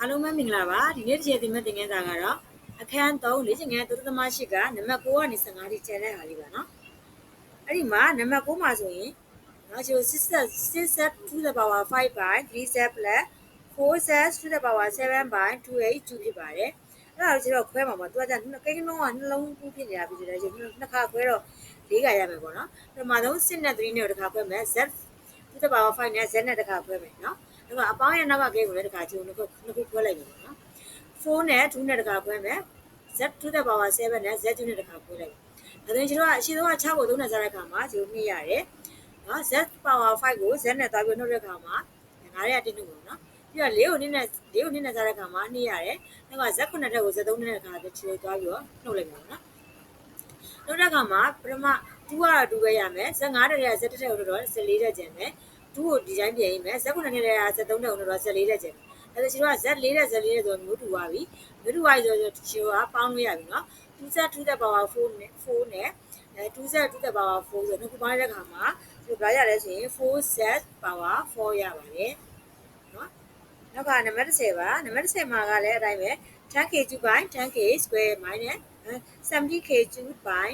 အားလုံးပဲမင်္ဂလာပါဒီနေ့တစ်ရက်သင်မဲ့သင်ခန်းစာကတော့အခန်း3လေ့ကျင့်ခန်းသုတသမရှိကနံပါတ်9ကနေ15ထိကျန်တဲ့ဟာလေးပါနော်အဲ့ဒီမှာနံပါတ်9မှာဆိုရင်နော်ကျို6 6 to the power 5 by 3 set plus 4 set to the power 7 by 2 8 2ဖြစ်ပါတယ်အဲ့ဒါကိုကျတော့ခွဲမှာပေါ့သူကကြကိန်းလုံးကနှလုံးကူးဖြစ်နေတာဖြစ်တယ်ကျနှစ်ခါခွဲတော့၄ခါရမယ်ပေါ့နော်ပထမဆုံး6နဲ့3နဲ့တစ်ခါခွဲမယ် z to the power 5နဲ့ z နဲ့တစ်ခါခွဲမယ်နော် အဲ့တော့အပေါင်းရဲ့နောက်ကကိန်းကိုလည်းတစ်ခါကျုံနှစ်ခုနှစ်ခုခွဲလိုက်မယ်နော်4နဲ့2နဲ့တစ်ခါခွဲမယ် z to the power 7နဲ့ z 2နဲ့တစ်ခါခွဲလိုက်မယ်ဒါဆိုရင်ကျွန်တော်ကအရှိဆုံးက6ကို3နဲ့စားတဲ့အခါမှာကျွန်တော်မြင်ရတယ်နော် z power 5ကို z နဲ့တွားပြီးနှုတ်တဲ့အခါမှာငါးရတဲ့နှုတ်ပေါ့နော်ပြီးတော့၄ကို2နဲ့၄ကို2နဲ့စားတဲ့အခါမှာနှိရတယ်နောက်က z 9နဲ့ကို z 3နဲ့တစ်ခါချွေတွားပြီးတော့နှုတ်လိုက်မယ်နော်နှုတ်တဲ့အခါမှာပထမ2ကတော့2ပဲရမယ် z 5တဲ့က z တစ်ထက်ကိုတော့14တဲ့ကျန်မယ် 2ကိုဒီတိုင်းပြင်ရင်မယ် z 9နဲ့တဲ့က z 3တဲ့ကိုတော့14တဲ့ကျန်မယ်အဲ့ဒါကျွန်တော်က z 4တဲ့ z 4တဲ့ဆိုမျိုးတူသွားပြီမျိုးတူသွားပြီဆိုတော့ကျွန်တော်ကပေါင်းလို့ရပြီနော် 2z 2 the power 4နဲ့4နဲ့အဲ 2z 2 the power 4ဆိုတော့ခုပေါင်းတဲ့အခါမှာဒီဘာရလဲဆိုရင် 4z power 4ရပါတယ်နော်နောက်ကနံပါတ်30ပါနံပါတ်30မှာကလည်းအတိုင်းပဲ 10k2 by 10k square minus 70k2 by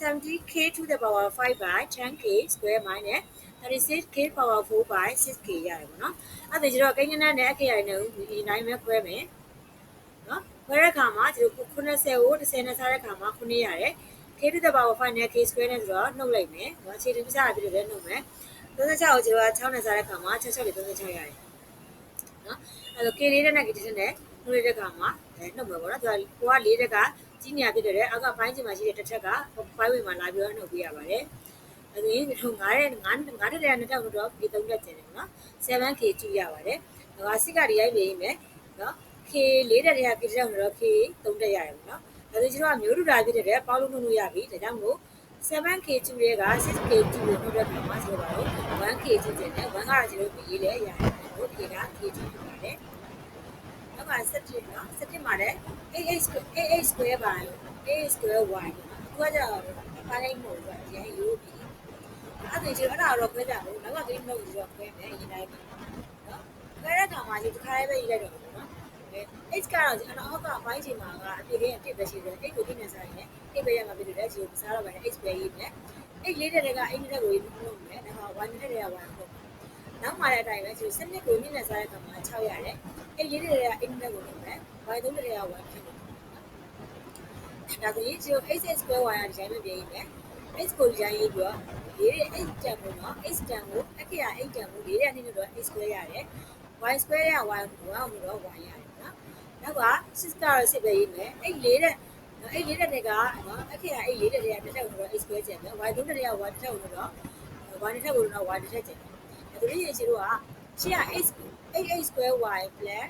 70k to the power 5 by 10k square minus 36k power 4 by 6k ရတယ်ပေါ့နော်အဲ့ဒါကျတော့ကိန်းကနန်းနဲ့အခေရိုင်နဲ့ဒီနိုင်ပဲခွဲမယ်နော်ခွဲတဲ့အခါမှာကျတော့90ကို30နဲ့စားတဲ့အခါမှာ9ရတယ် k to the power 5နဲ့ k square နဲ့ဆိုတော့နှုတ်လိုက်မယ်နော်အခြေတင်ပြစားပြီးတော့နှုတ်မယ်36ကိုကျတော့6နဲ့စားတဲ့အခါမှာ66လေး36ရတယ်နော်အဲ့တော့ k လေးနဲ့ k တစ်နဲ့နှုတ်လိုက်တဲ့အခါမှာနှုတ်မယ်ပေါ့နော်သူကကိုက၄တက်ကကြီးညာဖြစ်တဲ့အောက်ကပိုင်းချိန်မှာရှိတဲ့တစ်ထက်က5ဝေမှာလာပြီးတော့နှုတ်ပြရပါတယ် အဲ့ဒီတော့ငါးတဲ့ငါးငါးတဲ့တဲ့နှစ်ထောင်တော့ဒီသုံးရက်ကျင်တယ်နော် 7k ကျူရပါတယ်။ဒါကစစ်ကဒီရိုက်ပြင်မယ်နော် k 4တဲ့တဲ့က k တဲ့တော့ k 3တဲ့ရတယ်ပေါ့နော်။ဒါဆိုကျွန်တော်ကမျိုးတူတာဖြစ်တဲ့ပေါင်းလို့နှုတ်လို့ရပြီ။ဒါကြောင့်မို့ 7k ကျူရဲက 6k ကျူလို့နှုတ်တဲ့ခါမှာဆိုတော့ 1k ကျူကျင်တယ်1ကတော့ကျွန်တော်ရေးလဲရတယ်။တို့ k က k ကျူဖြစ်ပါတယ်။နောက်က7နော်7မှာလည်း8 square 8 square by 8 square y သူကကြတော့ဘာလိုက်မို့ဆိုတော့ရန်ရိုးပြီး အဲ့ဒါကြီးအဲ့ဒါတော့ခွဲကြဘူးနောက်ကကိန်းနှုတ်ပြီးတော့ခွဲမယ်ရေးလိုက်မယ်နော်ခွဲတဲ့ခါမှာဒီတစ်ခါလေးပဲရေးလိုက်တော့ဘူးနော်အဲ h ကတော့ကျွန်တော်အောက်ကဘိုင်းချိန်မှာကအပြည့်လေးအပြည့်ပဲရှိတယ် h ကိုပြည့်နေစားရင် h ပဲရမှာပြည့်တယ်ဒီကိုစားတော့မယ် h ပဲရေးမယ် h လေးတဲ့က h တဲ့ကိုရေးလို့မယ်ဒါက y တဲ့က y လို့နောက်မှလည်းအတိုင်းပဲဒီစနစ်ကိုမြင့်နေစားတဲ့ခါမှာ6ရတယ် h လေးတဲ့က h တဲ့ကိုလုပ်မယ် y သုံးတဲ့က y ဖြစ်တယ်ဒါဆိုရင်ဒီ h square y ဒီတိုင်းပဲပြင်ရေးမယ် h ကိုဒီတိုင်းရေးပြီးတော့လေးတဲ့ h တန်ကိုနော် h တန်ကိုအခရာ h တန်ကိုလေးတဲ့အနေနဲ့တော့ h square ရတယ် y square ရ y 1ကိုတော့ y ရတယ်နော်နောက်က6ကတော့6ပဲရေးမယ်အဲ့လေးတဲ့နော်အဲ့လေးတဲ့တွေကနော်အခရာအဲ့လေးတဲ့တွေကတစ်ထပ်ကိုတော့ h square ကျန်မယ် y သုံးတဲ့တွေက y တစ်ထပ်ကိုတော့ y တစ်ထပ်ကိုတော့ y တစ်ထပ်ကျန်တယ်အဲ့ဒါလေးရေရှိတော့ကရှေ့က h 8 square y plus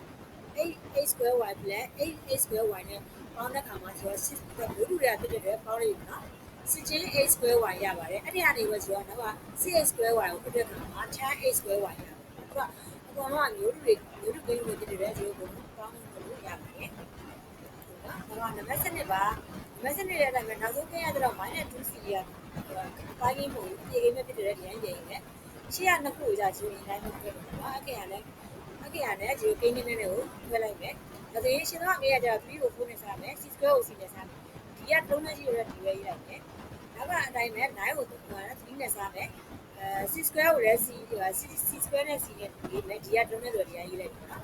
8 8 square y plus 8 8 square y နဲ့ပေါင်းတဲ့ခါမှာဆိုတော့6ဘိုးတူတွေကဖြစ်တဲ့ပေါင်းလိုက်နော် စစ်ချင်း a square y ရပါတယ်အဲ့ဒီအနေပဲဆိုတော့နောက်က6 square y ကိုပြတဲ့ခါမှာ 10 a square y ရတယ်သူကအကောင်လုံးကမျိုးတူတွေမျိုးတူကိန်းတွေဖြစ်တဲ့ဒီကိုပေါင်းလို့ရပါတယ်နော်ဒါကနံပါတ်7ပါနံပါတ်7ရဲ့အတိုင်းပဲနောက်ဆုံးကိန်းရတော့ -2c ရပိုင်းကိန်းပုံပြေကိန်းပဲဖြစ်တဲ့ဒီတိုင်းပြင်နေရှေ့ကနှစ်ခုကြာကျင်းတိုင်းပဲဖြစ်တယ်နော်အကေကလည်းအကေကလည်းဒီကိန်းနေနေကိုထွဲလိုက်မယ်ဒါဆိုရင်ရှင်တော့အမေကကြာ3ကို4နဲ့စားမယ် c square ကို c နဲ့စားမယ်ဒီက3နဲ့ရှိရတဲ့ဒီပဲရေးလိုက်မယ် နောက်ကအတိုင်းပဲ9ကို3နဲ့စားမယ်အဲ c square ကိုလည်း c c square နဲ့ c နဲ့ရေးမယ်ဒီက3နဲ့ဆိုဒီကရေးလိုက်ပါနော်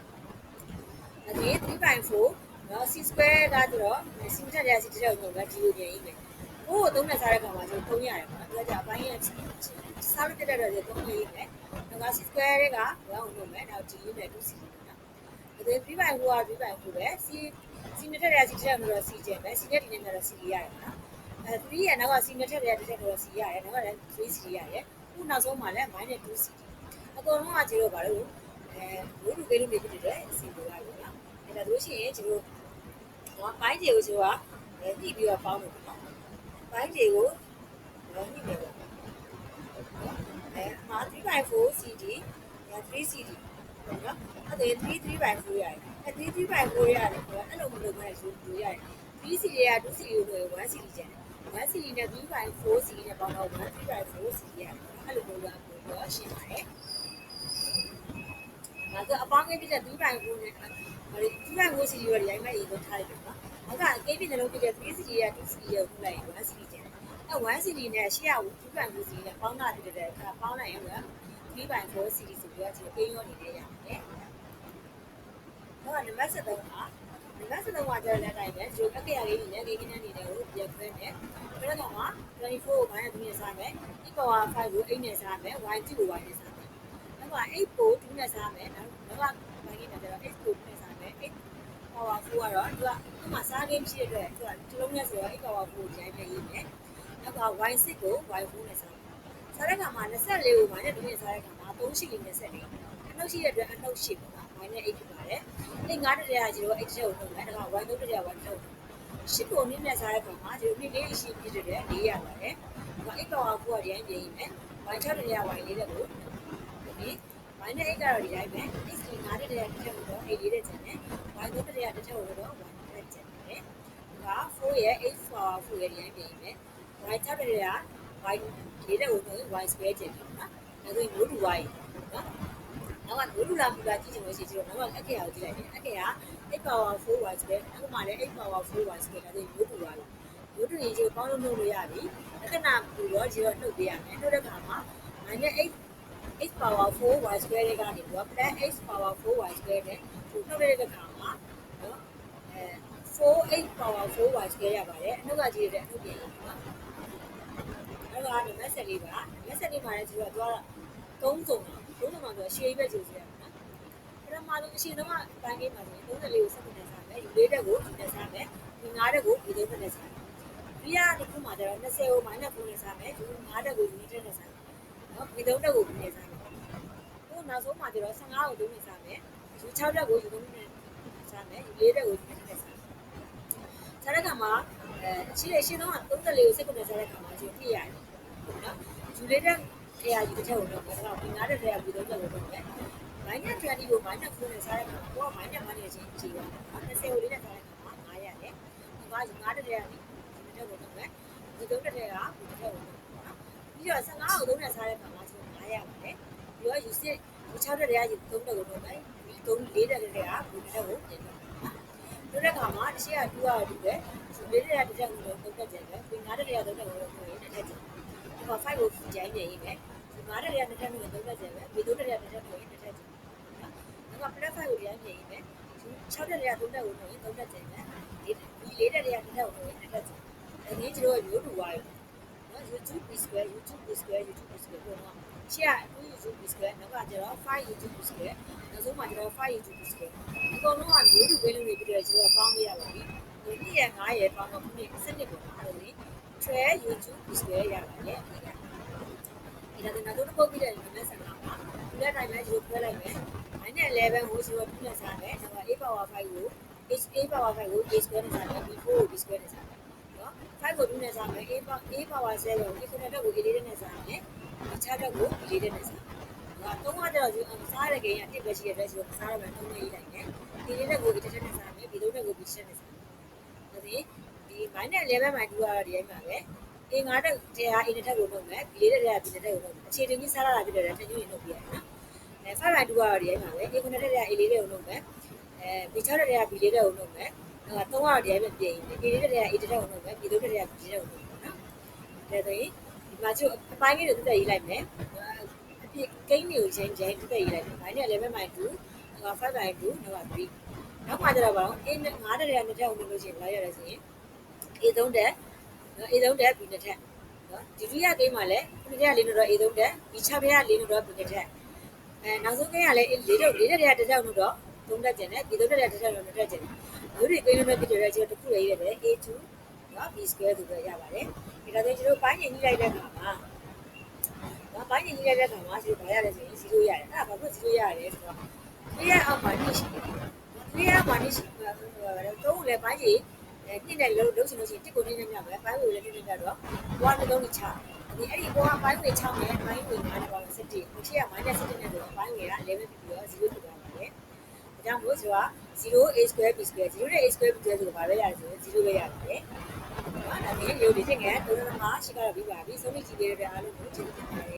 ဒါဒီ3.4နော် c square ကကျတော့ c တက်ရ c တက်ရကိုပဲဒီလိုပြင်ရေးမယ်ဟိုး3နဲ့စားတဲ့ကောင်မှာကျွန်တော်3ရတယ်ပေါ့နော်ဒါကြအပိုင်းရဲ့စားလို့တက်တဲ့တော့3ရေးမယ်နောက် c square တွေက1ကိုလုပ်မယ်နောက်ဒီရေးမယ် 2 c နော်ဒါ3.4က3.4ပဲ c c နဲ့တက်ရ c တက်ရမှာတော့ c ကျန်မယ် c နဲ့ဒီနဲ့မှာတော့ c ရတယ်နော် အဲ3ရဲ့နောက်က c နဲ့ထက်တဲ့တစ်ချက်တော့ c ရတယ်နောက်ကလည်း 3 c ရတယ်ခုနောက်ဆုံးမှာလည်း -2 c အကုန်လုံးကကျတော့ဗါလို့အဲဘိုးလူပေးလို့နေဖြစ်တယ်စီလိုရတယ်နော်အဲဒါလို့ရှိရင်ကျတော့ဟောပိုင်းတွေကိုကျတော့အဲညှိပြီးတော့ပေါင်းလို့နော်ပိုင်းတွေကိုညှိနေတယ်အဲမှာ3/4 cd 3 cd နော်အဲ့ဒါ3 3/4ရတယ်အဲ3 3/4ရတယ်အဲ့လိုမလုပ်ဘဲယူယူရတယ်3 cd က2 cd လို့1 cd ကျန်တယ် 1 cd နဲ့3.4 cd နဲ့ပေါင်းတော့1 3.4 cd ရတယ်အဲ့လိုမျိုးကပို့တော့ရှင်းပါတယ်ဒါကအပေါင်းကိပြတဲ့3ပိုင်ကိုနဲ့ဟိုဒီ2ပိုင်ကိုစီရီရောဒီအိမ်မဲ့အေးကိုထားလိုက်တယ်နော်။ဟုတ်ကဲ့ကိပြတဲ့လုံးပြတဲ့3စီရီက2စီရီကိုခုလိုက်1စီရီကျန်။အဲ1စီရီနဲ့ရှေ့က2ပိုင်ကိုစီရီနဲ့ပေါင်းတာတည်တဲ့အခါပေါင်းလိုက်ရင်က3ပိုင်4စီရီဆိုပြီးတော့ဒီအိမ်ရောနေနေရတယ်။တော့နံပါတ်73က နံပါတ်73ကကျတဲ့တိုင်းပဲဒီအကေရလေးနဲ့လေးကင်းနေတယ်ကိုပြန်ခွဲမယ်။ဒါတော့မှ24ကိုဘာနဲ့သူနဲ့စားမယ်။ e power 5ကို8နဲ့စားမယ်။ y2 ကို y နဲ့စားမယ်။နောက်က8ကို2နဲ့စားမယ်။နောက်ကဘာကြီးနဲ့ကျတော့8ကို2နဲ့စားမယ်။8 power 4ကတော့သူကသူ့မှာစား game ရှိတဲ့အတွက်သူကဒီလုံးနဲ့ဆိုတော့8 power 4ကိုဂျိုင်းပြရေးမယ်။နောက်က y6 ကို y4 နဲ့စားမယ်။စားတဲ့ခါမှာ24ကို y နဲ့2နဲ့စားတဲ့ခါမှာ3ရှိနေ24အနှုတ်ရှိတဲ့အတွက်အနှုတ်ရှိပေါ့နော်။ y နဲ့8ဖြစ်ပါ တယ်။အဲ့9တက်ရကကျတော့8ချက်ကိုနှုတ်မယ်။ဒါက y 3တက်ရ y 3ထုတ်ရှစ်ကိုနည်းနဲ့စားတဲ့ခါမှာဒီနေ့လေးရှိပြည့်တဲ့၄ရပါတယ်။ဒါ8 power 4ကဒီတိုင်းပြင်ရေးမယ်။ y 6တက်ရ y 4တက်ကိုဒီမိုင်းနဲ့8ကတော့ဒီတိုင်းပဲ x က9တက်ရတစ်ချက်ကိုတော့8လေးတက်ကျန်တယ် y 3တက်ရတစ်ချက်ကိုတော့1တက်ကျန်တယ်ဒါ4ရဲ့8 power 4ရဲ့ဒီတိုင်းပြင်မယ် y 6တက်ရ y လေးတက်ကိုတော့ y square ကျန်တယ်နော်ဒါဆိုရင် root y နော် နောက်က root လာပူလာကြည့်ချင်လို့ရှိရင်တော့နောက်ကအခက်ရကိုကြည့်လိုက်တယ်အခက်ရ8 power 4y square အခုမှလည်း8 power 4y square ဒါဆိုရင် root y ရိုးတူရင်ကြီးပေါင်းလို့နှုတ်လို့ရပြီလက္ခဏာပူတော့ကြီးတော့နှုတ်ပေးရမယ်နှုတ်တဲ့ခါမှာ -8 x power 4 y square တွေကနေပြီးတော့ plus x power 4 y square နဲ့ဒီနှုတ်လိုက်တဲ့ခါမှာနော်အဲ4 x power 4 y square ရပါတယ်အနှုတ်ကကြီးတဲ့အနှုတ်ပြန်ရပါအဲ့ဒါကနံပါတ်7လေးပါနံပါတ်7လေးမှာလည်းကျတော့သူက3 စုံ3စုံမှာဆိုရှေးပဲကျူစီရမှာနော်ပထမဆုံးအရှင်တော့ဘန်းကိန်းမှာဆိုရင်34ကိုစက်နဲ့စားမယ်ယူလေးတက်ကိုဒီနဲ့စားမယ်ဒီ9တက်ကိုဒီသုံးနဲ့စားမယ်ဒီကဒီခုမှကျတော့20ကို minus 4နဲ့စားမယ်ဒီ9တက်ကိုဒီနဲ့နဲ့စားမယ်နော်ဒီသုံးတက်ကိုဒီနဲ့စားမယ်ကိုနောက်ဆုံးမှကျတော့15ကို3နဲ့စားမယ်ယူ6တက်ကိုယူ3နဲ့စားမယ်ယူ4တက်ကိုဒီနဲ့နဲ့စားမယ်စားတဲ့ခါမှာအဲရှိတဲ့ရှင်းတော့34ကိုစက်နဲ့စားတဲ့ခါမှာကျပြည့်ရတယ်နော်ယူလေးတက် ခရယူတစ်ချက်ကိုတော့တော့ဒီ9တက်ခရယူ3တက်ကိုတော့မယ် minus 20ကို minus 4နဲ့စားတဲ့ခါမှာကိုက minus 1နဲ့ချင်းကြည့်ရတယ်။20ကိုလေးနဲ့စားတဲ့ခါမှာ9ရတယ်။ဒီက9တက်ရတယ်ဒီတက်ကိုတော့မယ်။ဒီ3တက်တဲ့ကဒီတက်ကိုတော့နော်။ပြီးတော့15ကို3နဲ့စားတဲ့ခါမှာဆို9ရပါတယ်။ပြီးတော့ use ဒီ6တက်တဲ့ကဒီ3တက်ကိုတော့မယ်။ဒီ3 4တက်တဲ့ကဒီတက်ကိုပြင်တော့တို့တဲ့ခါမှာတစ်ချက်က2ရတူပဲ။ဒီလေးတက်တဲ့တက်ကိုတော့3တက်ကျန်တယ်။ဒီ9တက်တဲ့က3တက်ကိုတော့ပြင်တက်ကျန်တယ်။ ဒီမှာ5ကိုကြိုင်းနေရေးမယ်။ဒီ9တက်တဲ့က2တက်ကို3တက်ကျန်တယ်။ဒီ3တက်တဲ့က2တက်ကို1တက်ကျန်တယ်။နောက်က plus 5ကိုပြန်ပြင်ရေးမယ်။6တက်တဲ့က3တက်ကိုတော့3တက်ကျန်တယ်။ဒီ4တက်တဲ့က2တက်ကိုတော့1တက်ကျန်တယ်။အဲဒီကျတော့ရိုးတူသွားပြီ။နော် YouTube b square YouTube b square YouTube b square ပေါ့နော်။ရှေ့က2 YouTube b square နောက်ကကျတော့5 YouTube b square နောက်ဆုံးမှကျတော့5 YouTube b square အကုန်လုံးကရိုးတူပဲလို့နေပြီးတော့ကျတော့ပေါင်းပေးရပါပြီ။ဒီ2ရက်5ရက်ပေါင်းတော့ခုနှစ်စနစ်ပေါ့ နော်။အဲ့လိုလေ12 YouTube b square ရပါတယ်။ဒီကဒီတော့နောက်တစ်ပုတ်ပြီးတဲ့ဒီမဲ့ဆန်ပါပါ။ဒီလက်တိုင်းပဲရိုးခွဲလိုက်မယ်။ minus 11ကို02နဲ့စားမယ်။ဒါက a power 5ကို h a power 5ကို a square နဲ့စားမယ်။ b4 ကို b square နဲ့စားမယ်။နော်5ကို2နဲ့စားမယ်။ a power a power 7ကို a 9တက်ကို a လေးနဲ့စားမယ်။ဒီ6တက်ကို b လေးနဲ့စားမယ်။ဒါသုံးရတော့ဒီစားတဲ့ကိန်းကတစ်ပဲရှိတဲ့အတွက်ဆိုစားရမယ်သုံးနေရေးလိုက်တယ်။ဒီလေးတက်ကို b တစ်ချက်နဲ့စားမယ်။ b သုံးတက်ကို b တစ်ချက်နဲ့စားမယ်။ဒါ ဒီဒီ minus 11မှာ2ကတော့ဒီတိုင်းပါပဲ။ a 9တက်တရား a တစ်ထက်ကိုလုပ်မယ်။ b လေးတက်တရား b တစ်ထက်ကိုလုပ်မယ်။အခြေတင်ကြီးစားရတာဖြစ်တဲ့အတွက်တညွန့်ရင်လုပ်ပြရနော်။အဲ5ပိုင်း2ကတော့ဒီတိုင်းပါပဲ။ a 9တက်တရား a လေးတက်ကိုလုပ်မယ်။အဲ b 6တက်တရား b လေးတက်ကိုလုပ်မယ်။အဲ3ကတော့ဒီတိုင်းပဲပြင်ရင် a လေးတက်တရား a တစ်ထက်ကိုလုပ်မယ်။ b 3တက်တရား b တစ်ထက်ကိုလုပ်မယ်နော်။ဒါဆိုရင်ဒီမှာကျုပ်အပိုင်းလေးတွေတက်ရေးလိုက်မယ်။အပြည့်ကိန်းတွေကိုချင်းချင်းတက်ရေးလိုက်မယ်။ပိုင်းနဲ့11ပိုင်း2ငါ5ပိုင်း2ငါ3နောက်မှကျတော့ဘာလို့ a နဲ့9တက်တရားနှစ်ထက်ကိုလုပ်လို့ရှိရင်လာရတယ်ဆိုရင် a 3 တက်နော် a 3 တက် b နှစ်ထက်နော်ဒီဒုတိယကိန်းမှာလည်းခုနှစ်ထက်လေးလို့တော့ a 3 တက် b 6ထက်လေးလို့တော့ b နှစ်ထက်အဲနောက်ဆုံးကိန်းကလည်း၄တက်၄တက်တရားတစ်ချက်လို့တော့3တက်ကျင်တယ် b 3 တက်တရားတစ်ချက်လို့2တက်ကျင်တယ်မျိုးတွေကိန်းလုံးနဲ့ပြည့်တဲ့ကျတော့တစ်ခုလေးရတယ် a2 နော် b square ဆိုတော့ရပါတယ်ဒီတော့ကျွန်တော်ပိုင်းညင်ကြီးလိုက်တဲ့အခါမှာဒါပိုင်းညင်ကြီးလိုက်တဲ့အခါမှာဒီဘာရလဲဆိုရင်0ရတယ်အဲ့ဒါဘာလို့0ရလဲဆိုတော့3ရအောက်မှာနေရှိတယ်3ရအောက်မှာနေရှိတယ်တော့လည်းပိုင်းကြီး အဲနှစ်နဲ့လုံးလုံးချင်လို့ရှိရင်တစ်ကိုနှစ်နဲ့မြောက်ပဲပိုင်းကိုလည်းနှစ်နဲ့မြောက်တော့ဘွားတစ်လုံးနဲ့ချဒီအဲ့ဒီဘွားပိုင်းကို6နဲ့ပိုင်းကို9နဲ့ပေါင်း17ဒီချီက minus 17နဲ့ဆိုတော့ပိုင်းကိုက11ပြီးပြီးတော့0ဖြစ်သွားပါတယ်ဒါကြောင့်မို့ဆိုတာ 0a square b square 0နဲ့ a square b square ဆိုတော့ဘာပဲရတယ်ဆိုရင်0ပဲရတယ်။ဒါနဲ့ရိုးဒီချင်းငယ်သုံးသမားရှိကတော့ပြီးပါပြီ။ဆုံးဖြတ်ကြည့်ပေးတဲ့အားလုံးကိုကျေးဇူးတင်ပါတယ်